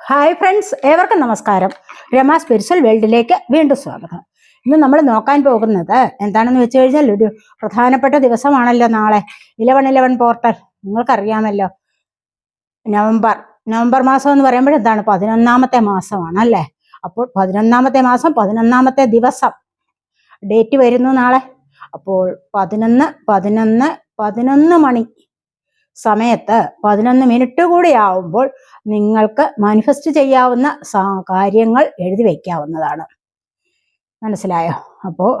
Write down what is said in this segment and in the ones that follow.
Hi friends ഏവർക്കും നമസ്കാരം. Rama spiritual വേൾഡിലേക്ക് വീണ്ടും സ്വാഗതം. ഇന്ന് നമ്മൾ നോക്കാൻ പോകുന്നത് എന്താണെന്ന് വെച്ച് കഴിഞ്ഞാൽ ഒരു പ്രധാനപ്പെട്ട ദിവസമാണല്ലോ നാളെ. ഇലവൺ ഇലവൺ പോർട്ടൽ നിങ്ങൾക്കറിയാമല്ലോ. നവംബർ. നവംബർ മാസം എന്ന് പറയുമ്പോൾ എന്താണ്? പതിനൊന്നാമത്തെ മാസമാണ് അല്ലേ? അപ്പോൾ പതിനൊന്നാമത്തെ മാസം പതിനൊന്നാമത്തെ ദിവസം. ഡേറ്റ് വരുന്നു നാളെ. അപ്പോൾ പതിനൊന്ന് പതിനൊന്ന് പതിനൊന്ന് മണി. സമയത്ത് പതിനൊന്ന് മിനിറ്റ് കൂടി ആവുമ്പോൾ നിങ്ങൾക്ക് മാനിഫെസ്റ്റ് ചെയ്യാവുന്ന കാര്യങ്ങൾ എഴുതി വയ്ക്കാവുന്നതാണ് മനസ്സിലായോ? അപ്പോൾ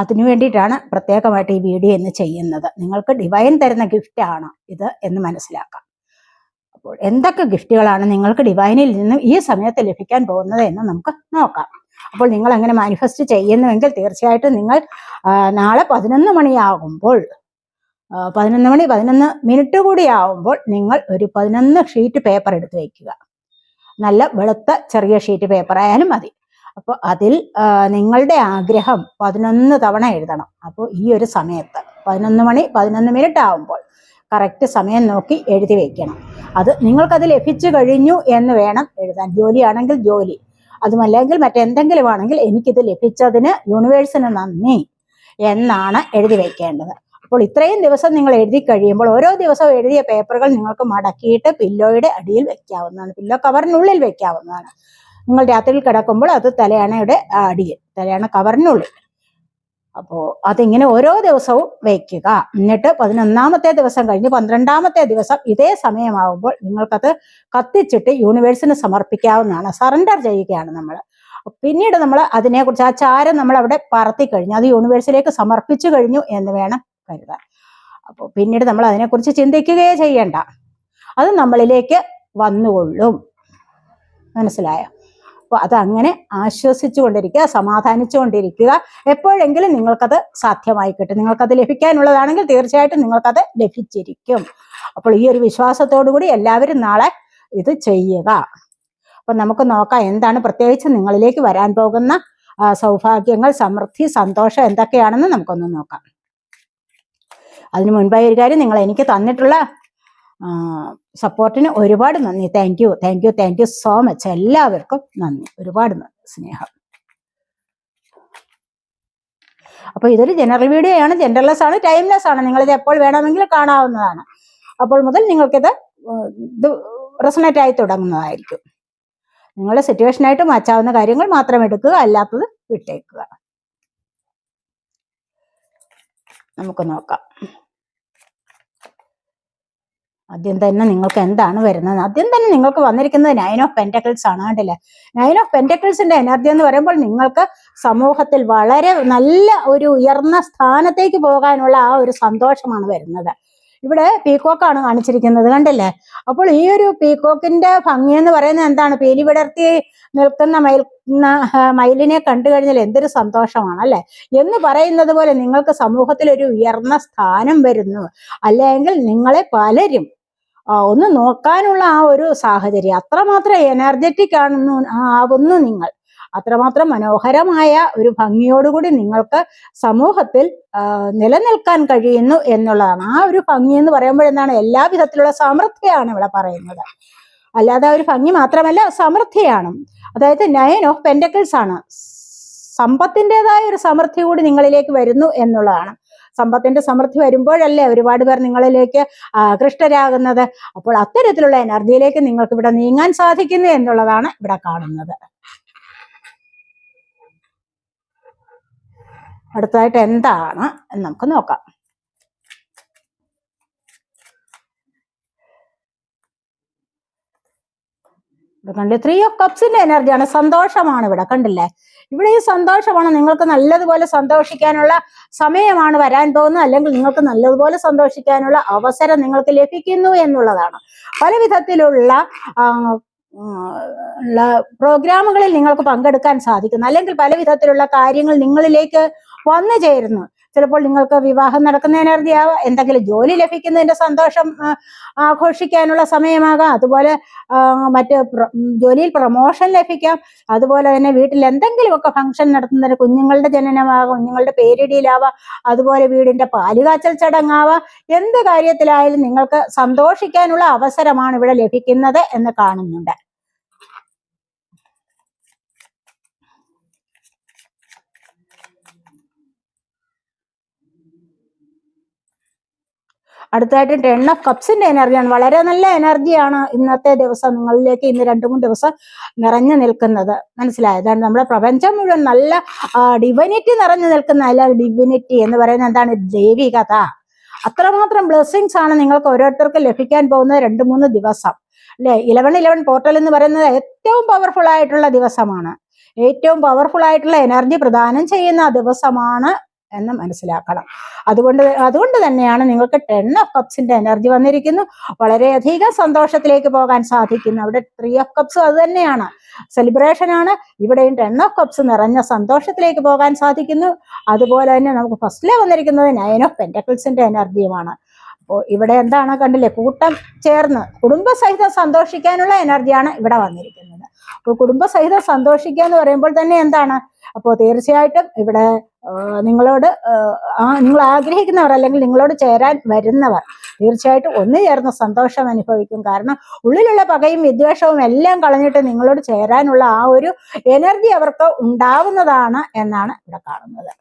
അതിനു വേണ്ടിയിട്ടാണ് പ്രത്യേകമായിട്ട് ഈ വീഡിയോ ഇന്ന് ചെയ്യുന്നത്. നിങ്ങൾക്ക് ഡിവൈൻ തരുന്ന ഗിഫ്റ്റ് ആണ് ഇത് എന്ന് മനസ്സിലാക്കാം. അപ്പോൾ എന്തൊക്കെ ഗിഫ്റ്റുകളാണ് നിങ്ങൾക്ക് ഡിവൈനിൽ നിന്നും ഈ സമയത്ത് ലഭിക്കാൻ പോകുന്നത് എന്ന് നമുക്ക് നോക്കാം. അപ്പോൾ നിങ്ങൾ അങ്ങനെ മാനിഫെസ്റ്റ് ചെയ്യുന്നുവെങ്കിൽ തീർച്ചയായിട്ടും നിങ്ങൾ നാളെ പതിനൊന്ന് മണിയാകുമ്പോൾ പതിനൊന്ന് മണി പതിനൊന്ന് മിനിറ്റ് കൂടി ആവുമ്പോൾ നിങ്ങൾ ഒരു പതിനൊന്ന് ഷീറ്റ് പേപ്പർ എടുത്ത് വയ്ക്കുക നല്ല വെളുത്ത ചെറിയ ഷീറ്റ് പേപ്പർ ആയാലും മതി. അപ്പോൾ അതിൽ നിങ്ങളുടെ ആഗ്രഹം പതിനൊന്ന് തവണ എഴുതണം. അപ്പോൾ ഈ ഒരു സമയത്ത് പതിനൊന്ന് മണി പതിനൊന്ന് മിനിറ്റ് ആവുമ്പോൾ കറക്റ്റ് സമയം നോക്കി എഴുതി വയ്ക്കണം അത് നിങ്ങൾക്കത് ലഭിച്ചു കഴിഞ്ഞു എന്ന് വേണം എഴുതാൻ. ജോലിയാണെങ്കിൽ ജോലി. അതുമല്ലെങ്കിൽ മറ്റെന്തെങ്കിലും ആണെങ്കിൽ എനിക്കിത് ലഭിച്ചതിന് യൂണിവേഴ്സിന് നന്ദി എന്നാണ് എഴുതി വെക്കേണ്ടത്. അപ്പോൾ ഇത്രയും ദിവസം നിങ്ങൾ എഴുതി കഴിയുമ്പോൾ ഓരോ ദിവസവും എഴുതിയ പേപ്പറുകൾ നിങ്ങൾക്ക് മടക്കിയിട്ട് പില്ലോയുടെ അടിയിൽ വെക്കാവുന്നതാണ്. പില്ലോ കവറിനുള്ളിൽ വെക്കാവുന്നതാണ്. നിങ്ങൾ രാത്രിയിൽ കിടക്കുമ്പോൾ അത് തലയണയുടെ അടിയിൽ തലയണ കവറിനുള്ളിൽ. അപ്പോൾ അതിങ്ങനെ ഓരോ ദിവസവും വയ്ക്കുക എന്നിട്ട് പതിനൊന്നാമത്തെ ദിവസം കഴിഞ്ഞ് പന്ത്രണ്ടാമത്തെ ദിവസം ഇതേ സമയമാകുമ്പോൾ നിങ്ങൾക്കത് കത്തിച്ചിട്ട് യൂണിവേഴ്സിന് സമർപ്പിക്കാവുന്നതാണ്. സറണ്ടർ ചെയ്യുകയാണ് നമ്മൾ. പിന്നീട് നമ്മൾ അതിനെക്കുറിച്ച് ആ ചാരം നമ്മൾ അവിടെ പറത്തി കഴിഞ്ഞു. അത് യൂണിവേഴ്സിലേക്ക് സമർപ്പിച്ചു കഴിഞ്ഞു എന്ന് വേണം കരുതാൻ അപ്പോൾ പിന്നീട് നമ്മൾ അതിനെക്കുറിച്ച് ചിന്തിക്കുകയേ ചെയ്യണ്ട. അത് നമ്മളിലേക്ക് വന്നുകൊള്ളും. മനസ്സിലായോ? അപ്പോൾ അതങ്ങനെ ആശ്വസിച്ചു കൊണ്ടിരിക്കുക സമാധാനിച്ചു കൊണ്ടിരിക്കുക എപ്പോഴെങ്കിലും നിങ്ങൾക്കത് സാധ്യമായി കിട്ടും. നിങ്ങൾക്കത് ലഭിക്കാനുള്ളതാണെങ്കിൽ തീർച്ചയായിട്ടും നിങ്ങൾക്കത് ലഭിച്ചിരിക്കും. അപ്പോൾ ഈ ഒരു വിശ്വാസത്തോടു കൂടി എല്ലാവരും നാളെ ഇത് ചെയ്യുക. അപ്പൊ നമുക്ക് നോക്കാം എന്താണ് പ്രത്യേകിച്ച് നിങ്ങളിലേക്ക് വരാൻ പോകുന്ന സൗഭാഗ്യങ്ങൾ സമൃദ്ധി സന്തോഷം എന്തൊക്കെയാണെന്ന് നമുക്കൊന്ന് നോക്കാം. അതിനു മുൻപായി ഒരു കാര്യം നിങ്ങൾ എനിക്ക് തന്നിട്ടുള്ള സപ്പോർട്ടിന് ഒരുപാട് നന്ദി. Thank you thank you thank you so much എല്ലാവർക്കും നന്ദി. ഒരുപാട് നന്ദി സ്നേഹം. അപ്പോൾ ഇതൊരു ജനറൽ വീഡിയോ ആണ്. ജനറൽലെസ് ആണ് ടൈംലെസ് ആണ്. നിങ്ങളിത് എപ്പോൾ വേണമെങ്കിലും കാണാവുന്നതാണ്. അപ്പോൾ മുതൽ നിങ്ങൾക്കിത് ഇത് റെസണേറ്റ് ആയി തുടങ്ങുന്നതായിരിക്കും. നിങ്ങളുടെ സിറ്റുവേഷനായിട്ട് മാറ്റാവുന്ന കാര്യങ്ങൾ മാത്രം എടുക്കുക അല്ലാത്തത് വിട്ടേക്കുക. നമുക്ക് നോക്കാം. ആദ്യം തന്നെ നിങ്ങൾക്ക് എന്താണ് വരുന്നത്? ആദ്യം തന്നെ നിങ്ങൾക്ക് വന്നിരിക്കുന്നത് നയൻ ഓഫ് പെന്റക്കിൾസ് ആണ് കണ്ടില്ലേ? നയൻ ഓഫ് പെന്റക്കിൾസിന്റെ എനർജി എന്ന് പറയുമ്പോൾ നിങ്ങൾക്ക് സമൂഹത്തിൽ വളരെ നല്ല ഒരു ഉയർന്ന സ്ഥാനത്തേക്ക് പോകാനുള്ള ആ ഒരു സന്തോഷമാണ് വരുന്നത്. ഇവിടെ പീക്കോക്കാണ് കാണിച്ചിരിക്കുന്നത് കണ്ടില്ലേ? അപ്പോൾ ഈ ഒരു പീക്കോക്കിന്റെ ഭംഗി എന്ന് പറയുന്നത് എന്താണ്? പേലി വിടർത്തി നിൽക്കുന്ന മയിൽ മയിലിനെ കണ്ടു കഴിഞ്ഞാൽ എന്തൊരു സന്തോഷമാണ് അല്ലെ? എന്ന് പറയുന്നത് പോലെ നിങ്ങൾക്ക് സമൂഹത്തിൽ ഒരു ഉയർന്ന സ്ഥാനം വരുന്നു. അല്ലെങ്കിൽ നിങ്ങളെ പലരും ഒന്ന് നോക്കാനുള്ള ആ ഒരു സാഹചര്യം. അത്രമാത്രം എനർജറ്റിക് ആണെന്ന് ആവുന്നു നിങ്ങൾ. അത്രമാത്രം മനോഹരമായ ഒരു ഭംഗിയോടുകൂടി നിങ്ങൾക്ക് സമൂഹത്തിൽ നിലനിൽക്കാൻ കഴിയുന്നു എന്നുള്ളതാണ്. ആ ഒരു ഭംഗി എന്ന് പറയുമ്പോൾ എന്താണ്? എല്ലാ വിധത്തിലുള്ള സമൃദ്ധിയാണ് ഇവിടെ പറയുന്നത്. അല്ലാതെ ഒരു ഭംഗി മാത്രമല്ല സമൃദ്ധിയാണ്. അതായത് നയൻ ഓഫ് പെൻഡക്കിൾസ് ആണ്. സമ്പത്തിന്റെതായ ഒരു സമൃദ്ധി കൂടി നിങ്ങളിലേക്ക് വരുന്നു എന്നുള്ളതാണ്. സമ്പത്തിന്റെ സമൃദ്ധി വരുമ്പോഴല്ലേ ഒരുപാട് പേർ നിങ്ങളിലേക്ക് ആകൃഷ്ടരാകുന്നത് അപ്പോൾ അത്തരത്തിലുള്ള എനർജിയിലേക്ക് നിങ്ങൾക്ക് ഇവിടെ നീങ്ങാൻ സാധിക്കുന്നു എന്നുള്ളതാണ് ഇവിടെ കാണുന്നത്. അടുത്തതായിട്ട് എന്താണ് എന്ന് നമുക്ക് നോക്കാം. കണ്ടില്ലേ? ത്രീ ഓഫ് കപ്സിന്റെ എനർജിയാണ് സന്തോഷമാണ് ഇവിടെ കണ്ടില്ലേ? ഇവിടെ ഈ സന്തോഷമാണ്. നിങ്ങൾക്ക് നല്ലതുപോലെ സന്തോഷിക്കാനുള്ള സമയമാണ് വരാൻ പോകുന്നത്. അല്ലെങ്കിൽ നിങ്ങൾക്ക് നല്ലതുപോലെ സന്തോഷിക്കാനുള്ള അവസരം നിങ്ങൾക്ക് ലഭിക്കുന്നു എന്നുള്ളതാണ്. പല വിധത്തിലുള്ള ഉള്ള പ്രോഗ്രാമുകളിൽ നിങ്ങൾക്ക് പങ്കെടുക്കാൻ സാധിക്കുന്നു. അല്ലെങ്കിൽ പല വിധത്തിലുള്ള കാര്യങ്ങൾ നിങ്ങളിലേക്ക് വന്നു ചേരുന്നു. ചിലപ്പോൾ നിങ്ങൾക്ക് വിവാഹം നടക്കുന്ന എനർജി ആവാം എന്തെങ്കിലും ജോലി ലഭിക്കുന്നതിന്റെ സന്തോഷം ആഘോഷിക്കാനുള്ള സമയമാകാം. അതുപോലെ മറ്റ് ജോലിയിൽ പ്രൊമോഷൻ ലഭിക്കാം. അതുപോലെ തന്നെ വീട്ടിൽ എന്തെങ്കിലുമൊക്കെ ഫംഗ്ഷൻ നടത്തുന്നതിന് കുഞ്ഞുങ്ങളുടെ ജനനമാകാം കുഞ്ഞുങ്ങളുടെ പേരിടിയിലാവാം. അതുപോലെ വീടിന്റെ പാലുകാച്ചൽ ചടങ്ങാവാം. എന്ത് കാര്യത്തിലായാലും നിങ്ങൾക്ക് സന്തോഷിക്കാനുള്ള അവസരമാണ് ഇവിടെ ലഭിക്കുന്നത് എന്ന് കാണുന്നുണ്ട്. അടുത്തായിട്ട് ടെൻ ഓഫ് കപ്സിന്റെ എനർജിയാണ് വളരെ നല്ല എനർജിയാണ് ഇന്നത്തെ ദിവസം നിങ്ങളിലേക്ക് ഇന്ന് രണ്ടു മൂന്ന് ദിവസം നിറഞ്ഞു നിൽക്കുന്നത്. മനസ്സിലായത് നമ്മുടെ പ്രപഞ്ചം മുഴുവൻ നല്ല ഡിവിനിറ്റി നിറഞ്ഞു നിൽക്കുന്ന അല്ല ഡിവിനിറ്റി എന്ന് പറയുന്നത് എന്താണ്? ദൈവികത. അത്രമാത്രം ബ്ലെസ്സിങ്സ് ആണ് നിങ്ങൾക്ക് ഓരോരുത്തർക്കും ലഭിക്കാൻ പോകുന്നത് രണ്ട് മൂന്ന് ദിവസം. അല്ലെ? ഇലവൻ ഇലവൻ പോർട്ടൽ എന്ന് പറയുന്നത് ഏറ്റവും പവർഫുൾ ആയിട്ടുള്ള ദിവസമാണ്. ഏറ്റവും പവർഫുൾ ആയിട്ടുള്ള എനർജി പ്രദാനം ചെയ്യുന്ന ദിവസമാണ് എന്ന് മനസ്സിലാക്കണം. അതുകൊണ്ട് അതുകൊണ്ട് തന്നെയാണ് നിങ്ങൾക്ക് ടെൻ ഓഫ് കപ്സിന്റെ എനർജി വന്നിരിക്കുന്നു. വളരെയധികം സന്തോഷത്തിലേക്ക് പോകാൻ സാധിക്കുന്നു. അവിടെ ത്രീ ഓഫ് കപ്സും അത് തന്നെയാണ്. സെലിബ്രേഷൻ ആണ്. ഇവിടെയും ടെൻ ഓഫ് കപ്സ് നിറഞ്ഞ സന്തോഷത്തിലേക്ക് പോകാൻ സാധിക്കുന്നു. അതുപോലെ തന്നെ നമുക്ക് ഫസ്റ്റിലെ വന്നിരിക്കുന്നത് നയൻ ഓഫ് പെന്റക്കിൾസിന്റെ എനർജിയുമാണ് ഇവിടെ എന്താണ് കണ്ടില്ലേ? കൂട്ടം ചേർന്ന് കുടുംബസഹിതം സന്തോഷിക്കാനുള്ള എനർജിയാണ് ഇവിടെ വന്നിരിക്കുന്നത്. അപ്പോൾ കുടുംബസഹിതം സന്തോഷിക്കുക എന്ന് പറയുമ്പോൾ തന്നെ എന്താണ്? അപ്പോൾ തീർച്ചയായിട്ടും ഇവിടെ നിങ്ങളോട് നിങ്ങൾ ആഗ്രഹിക്കുന്നവർ അല്ലെങ്കിൽ നിങ്ങളോട് ചേരാൻ വരുന്നവർ തീർച്ചയായിട്ടും ഒന്നു ചേർന്ന് സന്തോഷം അനുഭവിക്കും. കാരണം ഉള്ളിലുള്ള പകയും വിദ്വേഷവും എല്ലാം കളഞ്ഞിട്ട് നിങ്ങളോട് ചേരാനുള്ള ആ ഒരു എനർജി അവർക്ക് ഉണ്ടാവുന്നതാണ് എന്നാണ് ഇവിടെ കാണുന്നത്.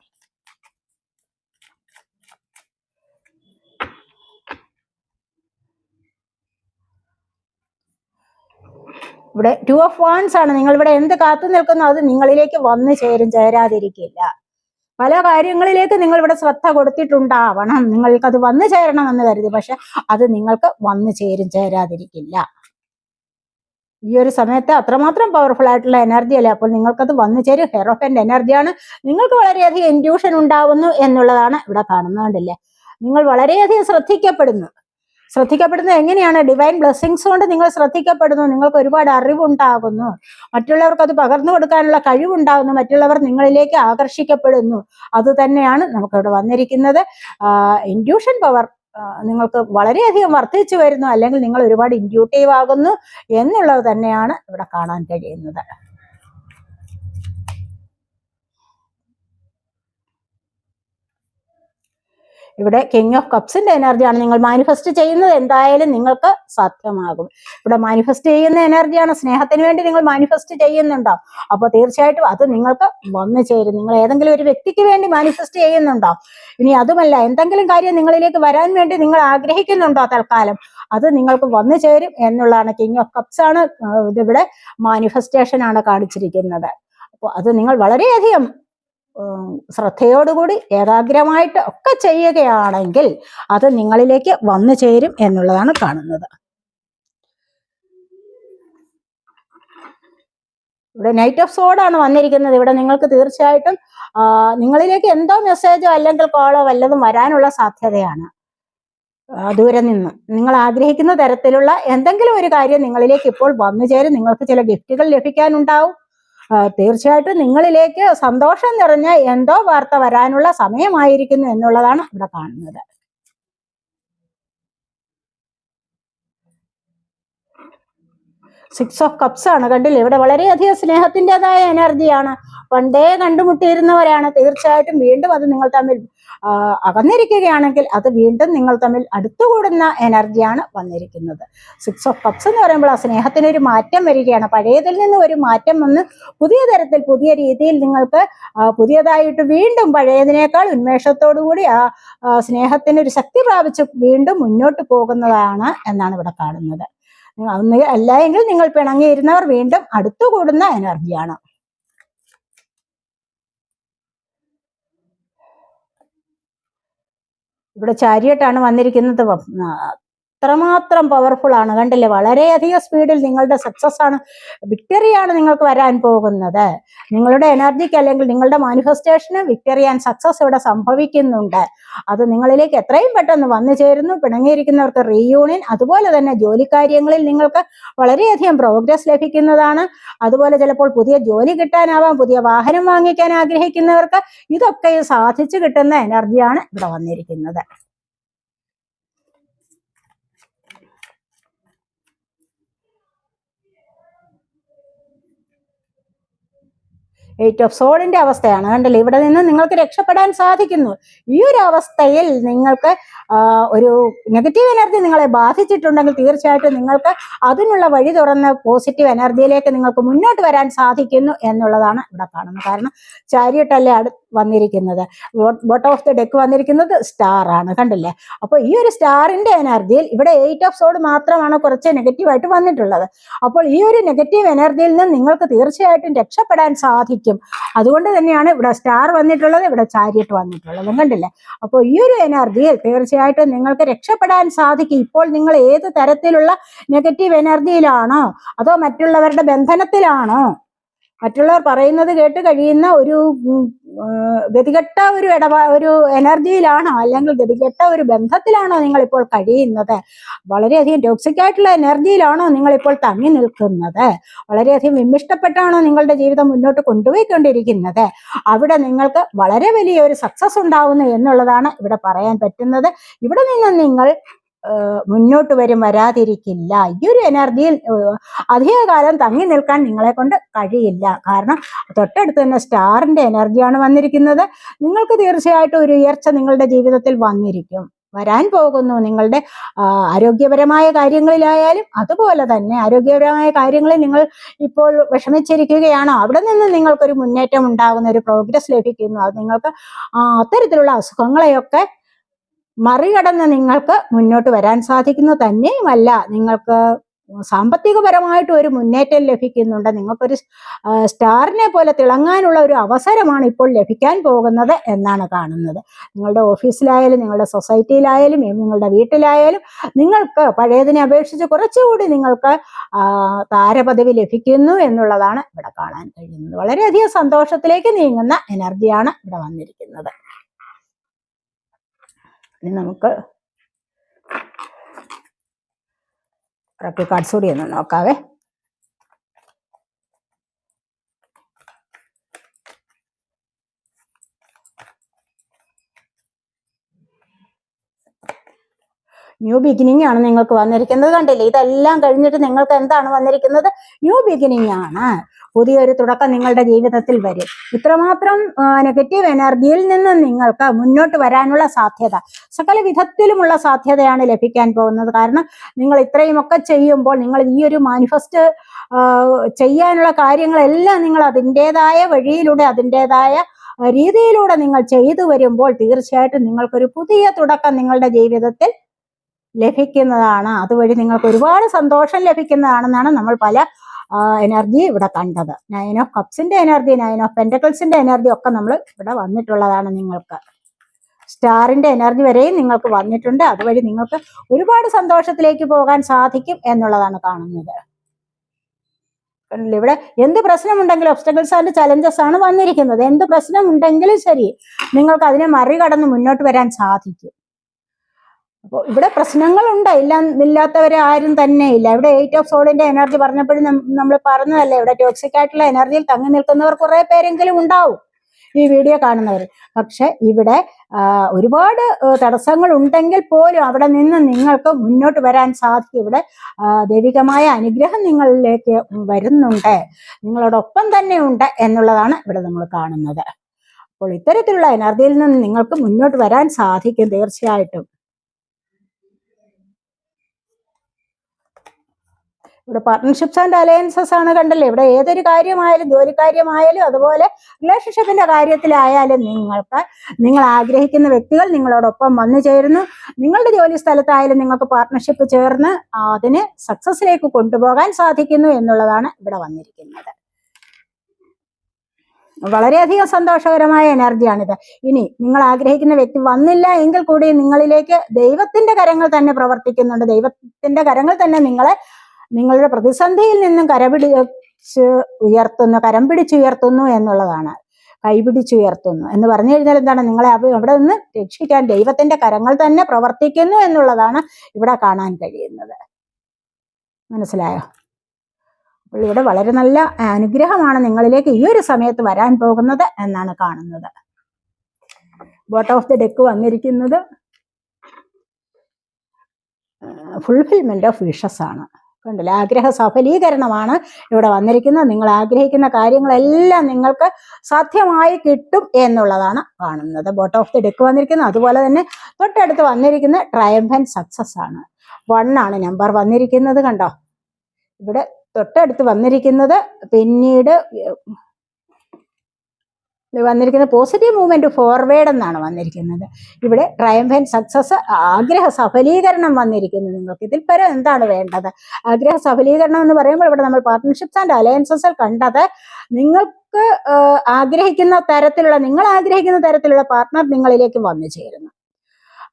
ഇവിടെ ടു ഓഫ് വാൺസ് ആണ്. നിങ്ങൾ ഇവിടെ എന്ത് കാത്തു നിൽക്കുന്നോ അത് നിങ്ങളിലേക്ക് വന്നു ചേരും ചേരാതിരിക്കില്ല. പല കാര്യങ്ങളിലേക്ക് നിങ്ങൾ ഇവിടെ ശ്രദ്ധ കൊടുത്തിട്ടുണ്ടാവണം. നിങ്ങൾക്ക് അത് വന്നു ചേരണം എന്ന് കരുതി പക്ഷെ അത് നിങ്ങൾക്ക് വന്നു ചേരും ചേരാതിരിക്കില്ല. ഈ ഒരു സമയത്ത് അത്രമാത്രം പവർഫുൾ ആയിട്ടുള്ള എനർജി അല്ലേ? അപ്പോൾ നിങ്ങൾക്കത് വന്നു ചേരും. ഹെറോഫന്റെ എനർജിയാണ് നിങ്ങൾക്ക് വളരെയധികം ഇൻഡ്യൂഷൻ ഉണ്ടാവുന്നു എന്നുള്ളതാണ് ഇവിടെ കാണുന്നതുകൊണ്ടല്ലേ നിങ്ങൾ വളരെയധികം ശ്രദ്ധിക്കപ്പെടുന്നു. ശ്രദ്ധിക്കപ്പെടുന്നത് എങ്ങനെയാണ്? ഡിവൈൻ ബ്ലെസ്സിങ്സ് കൊണ്ട് നിങ്ങൾ ശ്രദ്ധിക്കപ്പെടുന്നു. നിങ്ങൾക്ക് ഒരുപാട് അറിവുണ്ടാകുന്നു. മറ്റുള്ളവർക്ക് അത് പകർന്നു കൊടുക്കാനുള്ള കഴിവുണ്ടാകുന്നു. മറ്റുള്ളവർ നിങ്ങളിലേക്ക് ആകർഷിക്കപ്പെടുന്നു. അത് തന്നെയാണ് നമുക്കിവിടെ വന്നിരിക്കുന്നത്. ഇൻഡ്യൂഷൻ പവർ നിങ്ങൾക്ക് വളരെയധികം വർദ്ധിച്ചു വരുന്നു. അല്ലെങ്കിൽ നിങ്ങൾ ഒരുപാട് ഇൻഡ്യൂട്ടീവ് ആകുന്നു എന്നുള്ളത് തന്നെയാണ് ഇവിടെ കാണാൻ കഴിയുന്നത്. ഇവിടെ കിങ് ഓഫ് കപ്സിന്റെ എനർജിയാണ് നിങ്ങൾ മാനിഫെസ്റ്റ് ചെയ്യുന്നത്. എന്തായാലും നിങ്ങൾക്ക് സാധ്യമാകും. ഇവിടെ മാനിഫെസ്റ്റ് ചെയ്യുന്ന എനർജിയാണ് സ്നേഹത്തിന് വേണ്ടി നിങ്ങൾ മാനിഫെസ്റ്റ് ചെയ്യുന്നുണ്ടോ? അപ്പോൾ തീർച്ചയായിട്ടും അത് നിങ്ങൾക്ക് വന്നു ചേരും. നിങ്ങൾ ഏതെങ്കിലും ഒരു വ്യക്തിക്ക് വേണ്ടി മാനിഫെസ്റ്റ് ചെയ്യുന്നുണ്ടോ? ഇനി അതുമല്ല എന്തെങ്കിലും കാര്യം നിങ്ങളിലേക്ക് വരാൻ വേണ്ടി നിങ്ങൾ ആഗ്രഹിക്കുന്നുണ്ടോ തൽക്കാലം? അത് നിങ്ങൾക്ക് വന്നു ചേരും എന്നുള്ളതാണ് കിങ് ഓഫ് കപ്സ് ആണ് ഇതിവിടെ മാനിഫെസ്റ്റേഷൻ ആണ് കാണിച്ചിരിക്കുന്നത്. അപ്പോൾ അത് നിങ്ങൾ വളരെയധികം ശ്രദ്ധയോടുകൂടി ഏകാഗ്രമായിട്ട് ഒക്കെ ചെയ്യുകയാണെങ്കിൽ അത് നിങ്ങളിലേക്ക് വന്നു ചേരും എന്നുള്ളതാണ് കാണുന്നത്. ഇവിടെ നൈറ്റ് ഓഫ് സോഡാണ് വന്നിരിക്കുന്നത്. ഇവിടെ നിങ്ങൾക്ക് തീർച്ചയായിട്ടും നിങ്ങളിലേക്ക് എന്തോ മെസ്സേജോ അല്ലെങ്കിൽ കോളോ വല്ലതും വരാനുള്ള സാധ്യതയാണ്. ദൂരെ നിന്ന്. നിങ്ങൾ ആഗ്രഹിക്കുന്ന തരത്തിലുള്ള എന്തെങ്കിലും ഒരു കാര്യം നിങ്ങളിലേക്ക് ഇപ്പോൾ വന്നു ചേരും. നിങ്ങൾക്ക് ചില ഗിഫ്റ്റുകൾ ലഭിക്കാനുണ്ടാവും. തീർച്ചയായിട്ടും നിങ്ങളിലേക്ക് സന്തോഷം നിറഞ്ഞ എന്തോ വാർത്ത വരാനുള്ള സമയമായിരിക്കുന്നു എന്നുള്ളതാണ് ഇവിടെ കാണുന്നത്. സിക്സ് ഓഫ് കപ്സ് ആണ്. കണ്ടില്ലേ? ഇവിടെ വളരെയധികം സ്നേഹത്തിന്റെതായ എനർജിയാണ് പണ്ടേ കണ്ടുമുട്ടിയിരുന്നവരാണ്. തീർച്ചയായിട്ടും വീണ്ടും അത് നിങ്ങൾ തമ്മിൽ അകന്നിരിക്കുകയാണെങ്കിൽ അത് വീണ്ടും നിങ്ങൾ തമ്മിൽ അടുത്തുകൂടുന്ന എനർജിയാണ് വന്നിരിക്കുന്നത്. സിക്സ് ഓഫ് കപ്സ് എന്ന് പറയുമ്പോൾ ആ സ്നേഹത്തിനൊരു മാറ്റം വരികയാണ്. പഴയതിൽ നിന്ന് ഒരു മാറ്റം വന്ന് പുതിയ തരത്തിൽ പുതിയ രീതിയിൽ നിങ്ങൾക്ക് പുതിയതായിട്ട് വീണ്ടും പഴയതിനേക്കാൾ ഉന്മേഷത്തോടു കൂടി ആ ആ, സ്നേഹത്തിനൊരു ശക്തി പ്രാപിച്ച് വീണ്ടും മുന്നോട്ട് പോകുന്നതാണ് എന്നാണ് ഇവിടെ കാണുന്നത്. അല്ല എങ്കിൽ നിങ്ങൾ പിണങ്ങിയിരുന്നവർ വീണ്ടും അടുത്തുകൂടുന്ന എനർജിയാണ്. ഇവിടെ ചാരിയട്ടാണ് വന്നിരിക്കുന്നത്. അത്രമാത്രം പവർഫുൾ ആണ്. കണ്ടില്ലേ? വളരെയധികം സ്പീഡിൽ നിങ്ങളുടെ സക്സസ് ആണ് വിക്ടറി ആണ് നിങ്ങൾക്ക് വരാൻ പോകുന്നത്. നിങ്ങളുടെ എനർജിക്ക് അല്ലെങ്കിൽ നിങ്ങളുടെ മാനിഫെസ്റ്റേഷന് വിക്ടറി ആൻഡ് സക്സസ് ഇവിടെ സംഭവിക്കുന്നുണ്ട്. അത് നിങ്ങളിലേക്ക് എത്രയും പെട്ടെന്ന് വന്നു ചേരുന്നു. പിണങ്ങിയിരിക്കുന്നവർക്ക് റീയൂണിയൻ അതുപോലെ തന്നെ ജോലിക്കാര്യങ്ങളിൽ നിങ്ങൾക്ക് വളരെയധികം പ്രോഗ്രസ് ലഭിക്കുന്നതാണ്. അതുപോലെ ചിലപ്പോൾ പുതിയ ജോലി കിട്ടാനാവാം പുതിയ വാഹനം വാങ്ങിക്കാൻ ആഗ്രഹിക്കുന്നവർക്ക് ഇതൊക്കെ സാധിച്ചു കിട്ടുന്ന എനർജിയാണ് ഇവിടെ വന്നിരിക്കുന്നത്. എയ്റ്റ് ഓഫ് സോളിന്റെ അവസ്ഥയാണ്. കണ്ടല്ലേ? ഇവിടെ നിന്ന് നിങ്ങൾക്ക് രക്ഷപ്പെടാൻ സാധിക്കുന്നു. ഈ ഒരു അവസ്ഥയിൽ നിങ്ങൾക്ക് ഒരു നെഗറ്റീവ് എനർജി നിങ്ങളെ ബാധിച്ചിട്ടുണ്ടെങ്കിൽ തീർച്ചയായിട്ടും നിങ്ങൾക്ക് അതിനുള്ള വഴി തുറന്ന് പോസിറ്റീവ് എനർജിയിലേക്ക് നിങ്ങൾക്ക് മുന്നോട്ട് വരാൻ സാധിക്കുന്നു എന്നുള്ളതാണ് ഇവിടെ കാണുന്നത്. കാരണം ചാരിയട്ടല്ലേ അടു വന്നിരിക്കുന്നത്. ബോട്ടം ഓഫ് ദ ഡെക്ക് വന്നിരിക്കുന്നത് സ്റ്റാർ ആണ് കണ്ടില്ലേ? അപ്പോൾ ഈ ഒരു സ്റ്റാറിന്റെ എനർജിയിൽ ഇവിടെ എയ്റ്റ് ഓഫ് സോഡ് മാത്രമാണ് കുറച്ച് നെഗറ്റീവായിട്ട് വന്നിട്ടുള്ളത്. അപ്പോൾ ഈ ഒരു നെഗറ്റീവ് എനർജിയിൽ നിന്ന് നിങ്ങൾക്ക് തീർച്ചയായിട്ടും രക്ഷപ്പെടാൻ സാധിക്കും. അതുകൊണ്ട് തന്നെയാണ് ഇവിടെ സ്റ്റാർ വന്നിട്ടുള്ളത് ഇവിടെ ചാരിയറ്റ് വന്നിട്ടുള്ളത് കണ്ടില്ലേ? അപ്പോൾ ഈ ഒരു എനർജിയിൽ തീർച്ചയായിട്ടും നിങ്ങൾക്ക് രക്ഷപ്പെടാൻ സാധിക്കും. ഇപ്പോൾ നിങ്ങൾ ഏത് തരത്തിലുള്ള നെഗറ്റീവ് എനർജിയിലാണോ അതോ മറ്റുള്ളവരുടെ ബന്ധനത്തിലാണോ മറ്റുള്ളവർ പറയുന്നത് കേട്ട് കഴിയുന്ന ഒരു ഗതികെട്ട ഒരു ഇടപാ ഒരു എനർജിയിലാണോ അല്ലെങ്കിൽ ഗതികെട്ട ഒരു ബന്ധത്തിലാണോ നിങ്ങൾ ഇപ്പോൾ കഴിയുന്നത്? വളരെയധികം ടോക്സിക് ആയിട്ടുള്ള എനർജിയിലാണോ നിങ്ങൾ ഇപ്പോൾ തങ്ങി നിൽക്കുന്നത്? വളരെയധികം വിമിഷ്ടപ്പെട്ടാണോ നിങ്ങളുടെ ജീവിതം മുന്നോട്ട് കൊണ്ടുപോയിക്കൊണ്ടിരിക്കുന്നത്? അവിടെ നിങ്ങൾക്ക് വളരെ വലിയ ഒരു സക്സസ് ഉണ്ടാവുന്നു എന്നുള്ളതാണ് ഇവിടെ പറയാൻ പറ്റുന്നത്. ഇവിടെ നിന്ന് നിങ്ങൾ മുന്നോട്ട് വരും വരാതിരിക്കില്ല. ഈ ഒരു എനർജിയിൽ അധികകാലം തങ്ങി നിൽക്കാൻ നിങ്ങളെ കൊണ്ട് കഴിയില്ല. കാരണം തൊട്ടടുത്ത് തന്നെ സ്റ്റാറിന്റെ എനർജിയാണ് വന്നിരിക്കുന്നത്. നിങ്ങൾക്ക് തീർച്ചയായിട്ടും ഒരു ഉയർച്ച നിങ്ങളുടെ ജീവിതത്തിൽ വന്നിരിക്കും. വരാൻ പോകുന്നു നിങ്ങളുടെ ആരോഗ്യപരമായ കാര്യങ്ങളിലായാലും അതുപോലെ തന്നെ ആരോഗ്യപരമായ കാര്യങ്ങളിൽ നിങ്ങൾ ഇപ്പോൾ വിഷമിച്ചിരിക്കുകയാണോ. അവിടെ നിന്ന് നിങ്ങൾക്കൊരു മുന്നേറ്റം ഉണ്ടാകുന്ന ഒരു പ്രോഗ്രസ് ലഭിക്കുന്നു. അത് നിങ്ങൾക്ക് അത്തരത്തിലുള്ള അസുഖങ്ങളെയൊക്കെ മറികടന്ന് നിങ്ങൾക്ക് മുന്നോട്ട് വരാൻ സാധിക്കുന്നു. തന്നെയുമല്ല നിങ്ങൾക്ക് സാമ്പത്തികപരമായിട്ട് ഒരു മുന്നേറ്റം ലഭിക്കുന്നുണ്ട്. നിങ്ങൾക്കൊരു സ്റ്റാറിനെ പോലെ തിളങ്ങാനുള്ള ഒരു അവസരമാണ് ഇപ്പോൾ ലഭിക്കാൻ പോകുന്നത് എന്നാണ് കാണുന്നത്. നിങ്ങളുടെ ഓഫീസിലായാലും നിങ്ങളുടെ സൊസൈറ്റിയിലായാലും നിങ്ങളുടെ വീട്ടിലായാലും നിങ്ങൾക്ക് പഴയതിനെ അപേക്ഷിച്ച് കുറച്ചുകൂടി നിങ്ങൾക്ക് താരപദവി ലഭിക്കുന്നു എന്നുള്ളതാണ് ഇവിടെ കാണാൻ കഴിയുന്നത്. വളരെയധികം സന്തോഷത്തിലേക്ക് നീങ്ങുന്ന എനർജിയാണ് ഇവിടെ വന്നിരിക്കുന്നത്. ഇനി നമുക്ക് റക്കി കാർഡ്സ് കൂടി ഒന്ന് നോക്കാവേ. ന്യൂ ബിഗിനിങ് ആണ് നിങ്ങൾക്ക് വന്നിരിക്കുന്നത്. കണ്ടില്ലേ? ഇതെല്ലാം കഴിഞ്ഞിട്ട് നിങ്ങൾക്ക് എന്താണ് വന്നിരിക്കുന്നത്? ന്യൂ ബിഗിനിങ് ആണ്. പുതിയൊരു തുടക്കം നിങ്ങളുടെ ജീവിതത്തിൽ വരും. ഇത്രമാത്രം നെഗറ്റീവ് എനർജിയിൽ നിന്ന് നിങ്ങൾക്ക് മുന്നോട്ട് വരാനുള്ള സാധ്യത സകല വിധത്തിലുമുള്ള സാധ്യതയാണ് ലഭിക്കാൻ പോകുന്നത്. കാരണം നിങ്ങൾ ഇത്രയുമൊക്കെ ചെയ്യുമ്പോൾ നിങ്ങൾ ഈ ഒരു മാനിഫെസ്റ്റ് ചെയ്യാനുള്ള കാര്യങ്ങളെല്ലാം നിങ്ങൾ അതിന്റെതായ വഴിയിലൂടെ അതിന്റെതായ രീതിയിലൂടെ നിങ്ങൾ ചെയ്തു വരുമ്പോൾ തീർച്ചയായിട്ടും നിങ്ങൾക്കൊരു പുതിയ തുടക്കം നിങ്ങളുടെ ജീവിതത്തിൽ ലഭിക്കുന്നതാണ്. അതുവഴി നിങ്ങൾക്ക് ഒരുപാട് സന്തോഷം ലഭിക്കുന്നതാണെന്നാണ് നമ്മൾ പല എനർജി ഇവിടെ കണ്ടത്. നയൻ ഓഫ് കപ്സിന്റെ എനർജി നയൻ ഓഫ് പെന്റക്കിൾസിന്റെ എനർജി ഒക്കെ നമ്മൾ ഇവിടെ വന്നിട്ടുള്ളതാണ് നിങ്ങൾക്ക്. സ്റ്റാറിന്റെ എനർജി വരെയും നിങ്ങൾക്ക് വന്നിട്ടുണ്ട്. അതുവഴി നിങ്ങൾക്ക് ഒരുപാട് സന്തോഷത്തിലേക്ക് പോകാൻ സാധിക്കും എന്നുള്ളതാണ് കാണുന്നത്? ഇവിടെ എന്ത് പ്രശ്നമുണ്ടെങ്കിലും ഒബ്സ്റ്റക്കിൾസ് ആൻഡ് ചലഞ്ചസ് ആണ് വന്നിരിക്കുന്നത്. എന്ത് പ്രശ്നമുണ്ടെങ്കിലും ശരി നിങ്ങൾക്ക് അതിനെ മറികടന്ന് മുന്നോട്ട് വരാൻ സാധിക്കും. അപ്പോൾ ഇവിടെ പ്രശ്നങ്ങളുണ്ട്. ഇല്ല ഇല്ലാത്തവരെ ആരും തന്നെ ഇല്ല. ഇവിടെ എയ്റ്റ് ഓഫ് സോളിന്റെ എനർജി പറഞ്ഞപ്പോഴും നമ്മൾ പറഞ്ഞതല്ലേ? ഇവിടെ ടോക്സിക് ആയിട്ടുള്ള എനർജിയിൽ തങ്ങി നിൽക്കുന്നവർ കുറെ പേരെങ്കിലും ഉണ്ടാവും ഈ വീഡിയോ കാണുന്നവർ. പക്ഷെ ഇവിടെ ഒരുപാട് തടസ്സങ്ങൾ ഉണ്ടെങ്കിൽ പോലും അവിടെ നിന്ന് നിങ്ങൾക്ക് മുന്നോട്ട് വരാൻ സാധിക്കും. ഇവിടെ ദൈവികമായ അനുഗ്രഹം നിങ്ങളിലേക്ക് വരുന്നുണ്ട്. നിങ്ങളോടൊപ്പം തന്നെ ഉണ്ട് എന്നുള്ളതാണ് ഇവിടെ നമ്മൾ കാണുന്നത്. അപ്പോൾ ഇത്തരത്തിലുള്ള എനർജിയിൽ നിന്ന് നിങ്ങൾക്ക് മുന്നോട്ട് വരാൻ സാധിക്കും തീർച്ചയായിട്ടും. ഇവിടെ പാർട്ട്ണർഷിപ്സ് ആൻഡ് അലയൻസസ് ആണ് കണ്ടല്ലേ? ഇവിടെ ഏതൊരു കാര്യമായാലും ജോലി കാര്യമായാലും അതുപോലെ റിലേഷൻഷിപ്പിന്റെ കാര്യത്തിലായാലും നിങ്ങൾക്ക് നിങ്ങൾ ആഗ്രഹിക്കുന്ന വ്യക്തികൾ നിങ്ങളോടൊപ്പം വന്നു ചേരുന്നു. നിങ്ങളുടെ ജോലി സ്ഥലത്തായാലും നിങ്ങൾക്ക് പാർട്ട്ണർഷിപ്പ് ചേർന്ന് അതിന് സക്സസിലേക്ക് കൊണ്ടുപോകാൻ സാധിക്കുന്നു എന്നുള്ളതാണ് ഇവിടെ വന്നിരിക്കുന്നത്. വളരെയധികം സന്തോഷകരമായ എനർജിയാണിത്. ഇനി നിങ്ങൾ ആഗ്രഹിക്കുന്ന വ്യക്തി വന്നില്ല എങ്കിൽ കൂടി നിങ്ങളിലേക്ക് ദൈവത്തിന്റെ കരങ്ങൾ തന്നെ പ്രവർത്തിക്കുന്നുണ്ട്. ദൈവത്തിന്റെ കരങ്ങൾ തന്നെ നിങ്ങളെ നിങ്ങളുടെ പ്രതിസന്ധിയിൽ നിന്നും കരപിടിച്ച് ഉയർത്തുന്നു കരം പിടിച്ചുയർത്തുന്നു എന്നുള്ളതാണ്. കൈപിടിച്ചുയർത്തുന്നു. എന്ന് പറഞ്ഞു കഴിഞ്ഞാൽ എന്താണ്? നിങ്ങളെ അവിടെ നിന്ന് രക്ഷിക്കാൻ ദൈവത്തിന്റെ കരങ്ങൾ തന്നെ പ്രവർത്തിക്കുന്നു എന്നുള്ളതാണ് ഇവിടെ കാണാൻ കഴിയുന്നത്. മനസ്സിലായോ? അപ്പോൾ ഇവിടെ വളരെ നല്ല അനുഗ്രഹമാണ് നിങ്ങളിലേക്ക് ഈ ഒരു സമയത്ത് വരാൻ പോകുന്നത് എന്നാണ് കാണുന്നത്. ബോട്ട് ഓഫ് ദി ഡെക്ക് വന്നിരിക്കുന്നത്? ഫുൾഫിൽമെന്റ് ഓഫ് വിഷസ് ആണ്. കണ്ടില്ലേ? ആഗ്രഹ സഫലീകരണമാണ് ഇവിടെ വന്നിരിക്കുന്നത്. നിങ്ങൾ ആഗ്രഹിക്കുന്ന കാര്യങ്ങളെല്ലാം നിങ്ങൾക്ക് സാധ്യമായി കിട്ടും എന്നുള്ളതാണ് കാണുന്നത്. ബോട്ട് ഓഫ് ദി ഡെക്ക് വന്നിരിക്കുന്നത്. അതുപോലെ തന്നെ തൊട്ടടുത്ത് വന്നിരിക്കുന്ന ട്രയംഫൻ സക്സസ് ആണ്. വൺ ആണ് നമ്പർ വന്നിരിക്കുന്നത് കണ്ടോ? ഇവിടെ തൊട്ടടുത്ത് വന്നിരിക്കുന്നത് പിന്നീട് വന്നിരിക്കുന്നത് പോസിറ്റീവ് മൂവ്മെന്റ് ഫോർവേഡ് എന്നാണ് വന്നിരിക്കുന്നത്. ഇവിടെ ട്രയംഫൻ സക്സസ് ആഗ്രഹ സഫലീകരണം വന്നിരിക്കുന്നു. നിങ്ങൾക്ക് ഇതിൽ പരം എന്താണ് വേണ്ടത്? ആഗ്രഹ സഫലീകരണം എന്ന് പറയുമ്പോൾ ഇവിടെ നമ്മൾ പാർട്ട്ണർഷിപ്സ് ആൻഡ് അലയൻസസിൽ കണ്ടത് നിങ്ങൾക്ക് ആഗ്രഹിക്കുന്ന തരത്തിലുള്ള നിങ്ങൾ ആഗ്രഹിക്കുന്ന തരത്തിലുള്ള പാർട്ട്ണർ നിങ്ങളിലേക്ക് വന്നു ചേരുന്നു.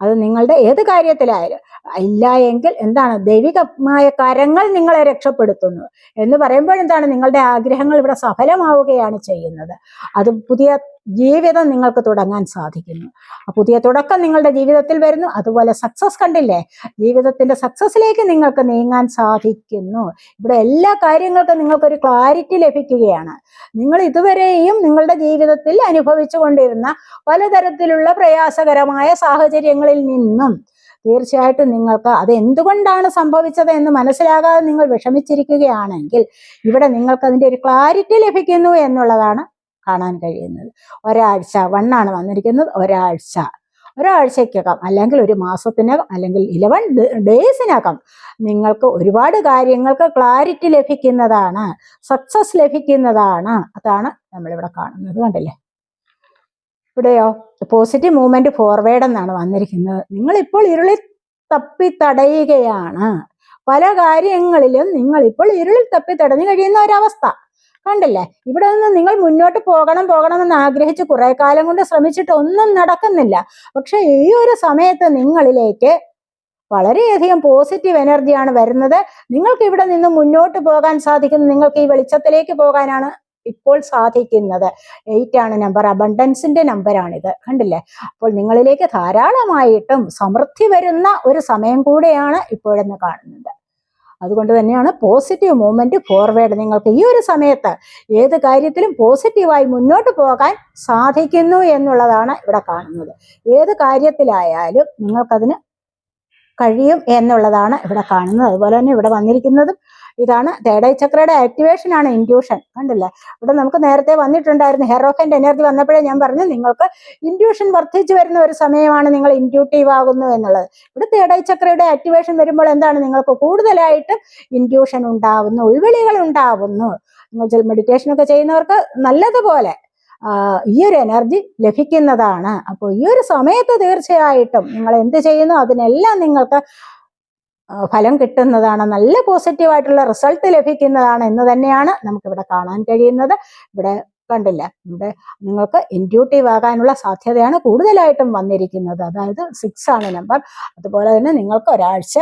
അത് നിങ്ങളുടെ ഏത് കാര്യത്തിലായാലും ഇല്ല എങ്കിൽ എന്താണ് ദൈവികമായ കരങ്ങൾ നിങ്ങളെ രക്ഷപ്പെടുത്തുന്നു. എന്ന് പറയുമ്പോൾ എന്താണ് നിങ്ങളുടെ ആഗ്രഹങ്ങൾ ഇവിടെ സഫലമാവുകയാണ് ചെയ്യുന്നത്. അത് പുതിയ ജീവിതം നിങ്ങൾക്ക് തുടങ്ങാൻ സാധിക്കുന്നു. പുതിയ തുടക്കം നിങ്ങളുടെ ജീവിതത്തിൽ വരുന്നു. അതുപോലെ സക്സസ് കണ്ടില്ലേ? ജീവിതത്തിന്റെ സക്സസ്സിലേക്ക് നിങ്ങൾക്ക് നീങ്ങാൻ സാധിക്കുന്നു. ഇവിടെ എല്ലാ കാര്യങ്ങൾക്കും നിങ്ങൾക്കൊരു ക്ലാരിറ്റി ലഭിക്കുകയാണ്. നിങ്ങൾ ഇതുവരെയും നിങ്ങളുടെ ജീവിതത്തിൽ അനുഭവിച്ചു കൊണ്ടിരുന്ന പലതരത്തിലുള്ള പ്രയാസകരമായ സാഹചര്യങ്ങളിൽ നിന്നും തീർച്ചയായിട്ടും നിങ്ങൾക്ക് അത് എന്തുകൊണ്ടാണ് സംഭവിച്ചത് എന്ന് മനസ്സിലാകാതെ നിങ്ങൾ വിഷമിച്ചിരിക്കുകയാണെങ്കിൽ ഇവിടെ നിങ്ങൾക്ക് അതിന്റെ ഒരു ക്ലാരിറ്റി ലഭിക്കുന്നു എന്നുള്ളതാണ് കാണാൻ കഴിയുന്നത്. ഒരാഴ്ച വണ്ണാണ് വന്നിരിക്കുന്നത്. ഒരാഴ്ച. ഒരാഴ്ചയ്ക്കകം അല്ലെങ്കിൽ ഒരു മാസത്തിനകം അല്ലെങ്കിൽ ഇലവൻ ഡേയ്സിനകം നിങ്ങൾക്ക് ഒരുപാട് കാര്യങ്ങൾക്ക് ക്ലാരിറ്റി ലഭിക്കുന്നതാണ്. സക്സസ് ലഭിക്കുന്നതാണ്. അതാണ് നമ്മളിവിടെ കാണുന്നത് കണ്ടില്ലേ? ഇവിടെയോ? പോസിറ്റീവ് മൂവ്മെന്റ് ഫോർവേഡ് എന്നാണ് വന്നിരിക്കുന്നത്. നിങ്ങൾ ഇപ്പോൾ ഇരുളിൽ തപ്പി തടയുകയാണ്. പല കാര്യങ്ങളിലും നിങ്ങൾ ഇപ്പോൾ ഇരുളിൽ തപ്പി തടഞ്ഞു കഴിയുന്ന ഒരവസ്ഥ. കണ്ടില്ലേ? ഇവിടെ നിന്ന് നിങ്ങൾ മുന്നോട്ട് പോകണം പോകണമെന്ന് ആഗ്രഹിച്ച് കുറെ കാലം കൊണ്ട് ശ്രമിച്ചിട്ട് ഒന്നും നടക്കുന്നില്ല. പക്ഷെ ഈ ഒരു സമയത്ത് നിങ്ങളിലേക്ക് വളരെയധികം പോസിറ്റീവ് എനർജിയാണ് വരുന്നത്. നിങ്ങൾക്ക് ഇവിടെ നിന്ന് മുന്നോട്ട് പോകാൻ സാധിക്കുന്നു. നിങ്ങൾക്ക് ഈ വെളിച്ചത്തിലേക്ക് പോകാനാണ് ഇപ്പോൾ സാധിക്കുന്നത്. എയ്റ്റ് ആണ് നമ്പർ അബണ്ടൻസിന്റെ നമ്പറാണിത് കണ്ടില്ലേ? അപ്പോൾ നിങ്ങളിലേക്ക് ധാരാളമായിട്ടും സമൃദ്ധി വരുന്ന ഒരു സമയം കൂടെയാണ് ഇപ്പോഴെന്ന് കാണുന്നത്. അതുകൊണ്ട് തന്നെയാണ് പോസിറ്റീവ് മൂവ്മെന്റ് ഫോർവേഡ് നിങ്ങൾക്ക് ഈ ഒരു സമയത്ത് ഏത് കാര്യത്തിലും പോസിറ്റീവായി മുന്നോട്ട് പോകാൻ സാധിക്കുന്നു എന്നുള്ളതാണ് ഇവിടെ കാണുന്നത്. ഏത് കാര്യത്തിലായാലും നിങ്ങൾക്കതിന് കഴിയും എന്നുള്ളതാണ് ഇവിടെ കാണുന്നത്. അതുപോലെ തന്നെ ഇവിടെ വന്നിരിക്കുന്നതും ഇതാണ് തേടൈ ചക്രയുടെ ആക്ടിവേഷൻ ആണ് ഇൻഡ്യൂഷൻ കണ്ടില്ലേ? ഇവിടെ നമുക്ക് നേരത്തെ വന്നിട്ടുണ്ടായിരുന്നു. ഹെറോഫന്റെ എനർജി വന്നപ്പോഴേ ഞാൻ പറഞ്ഞു നിങ്ങൾക്ക് ഇൻഡ്യൂഷൻ വർദ്ധിച്ചു വരുന്ന ഒരു സമയമാണ് നിങ്ങൾ ഇൻഡ്യൂട്ടീവ് ആകുന്നു എന്നുള്ളത്. ഇവിടെ തേടൈ ചക്രയുടെ ആക്ടിവേഷൻ വരുമ്പോൾ എന്താണ്? നിങ്ങൾക്ക് കൂടുതലായിട്ട് ഇൻഡ്യൂഷൻ ഉണ്ടാവുന്നു ഉൾവിളികൾ ഉണ്ടാവുന്നു. നിങ്ങൾ മെഡിറ്റേഷൻ ഒക്കെ ചെയ്യുന്നവർക്ക് നല്ലതുപോലെ ഈ ഒരു എനർജി ലഭിക്കുന്നതാണ്. അപ്പോൾ ഈ ഒരു സമയത്ത് തീർച്ചയായിട്ടും നിങ്ങൾ എന്ത് ചെയ്യുന്നു? അതിനെല്ലാം നിങ്ങൾക്ക് ഫലം കിട്ടുന്നതാണ് നല്ല പോസിറ്റീവായിട്ടുള്ള റിസൾട്ട് ലഭിക്കുന്നതാണ് എന്ന് തന്നെയാണ് നമുക്കിവിടെ കാണാൻ കഴിയുന്നത്. ഇവിടെ കണ്ടില്ല ഇവിടെ നിങ്ങൾക്ക് ഇൻഡ്യൂട്ടീവ് ആകാനുള്ള സാധ്യതയാണ് കൂടുതലായിട്ടും വന്നിരിക്കുന്നത്. അതായത് സിക്സ് ആണ് നമ്പർ അതുപോലെ തന്നെ നിങ്ങൾക്ക് ഒരാഴ്ച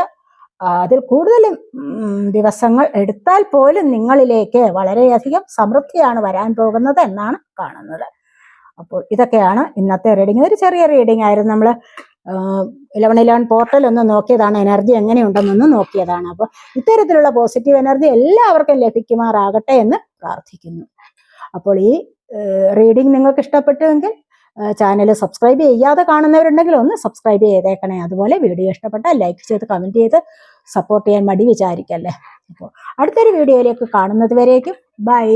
അതിൽ കൂടുതലും ദിവസങ്ങൾ എടുത്താൽ പോലും നിങ്ങളിലേക്ക് വളരെയധികം സമൃദ്ധിയാണ് വരാൻ പോകുന്നത് എന്നാണ് കാണുന്നത്. അപ്പോൾ ഇതൊക്കെയാണ് ഇന്നത്തെ റീഡിങ് ഒരു ചെറിയ റീഡിംഗ് ആയിരുന്നു നമ്മൾ ഇലവൻ ഇലവൻ പോർട്ടൽ ഒന്ന് നോക്കിയതാണ് എനർജി എങ്ങനെയുണ്ടെന്നൊന്ന് നോക്കിയതാണ്. അപ്പോൾ ഇത്തരത്തിലുള്ള പോസിറ്റീവ് എനർജി എല്ലാവർക്കും ലഭിക്കുമാറാകട്ടെ എന്ന് പ്രാർത്ഥിക്കുന്നു. അപ്പോൾ ഈ റീഡിംഗ് നിങ്ങൾക്ക് ഇഷ്ടപ്പെട്ടുവെങ്കിൽ ചാനൽ സബ്സ്ക്രൈബ് ചെയ്യാതെ കാണുന്നവരുണ്ടെങ്കിൽ ഒന്ന് സബ്സ്ക്രൈബ് ചെയ്തേക്കണേ. അതുപോലെ വീഡിയോ ഇഷ്ടപ്പെട്ടാൽ ലൈക്ക് ചെയ്ത് കമന്റ് ചെയ്ത് സപ്പോർട്ട് ചെയ്യാൻ മടി വിചാരിക്കല്ലേ. അപ്പോൾ അടുത്തൊരു വീഡിയോയിലേക്ക് കാണുന്നത് വരേക്കും. ബൈ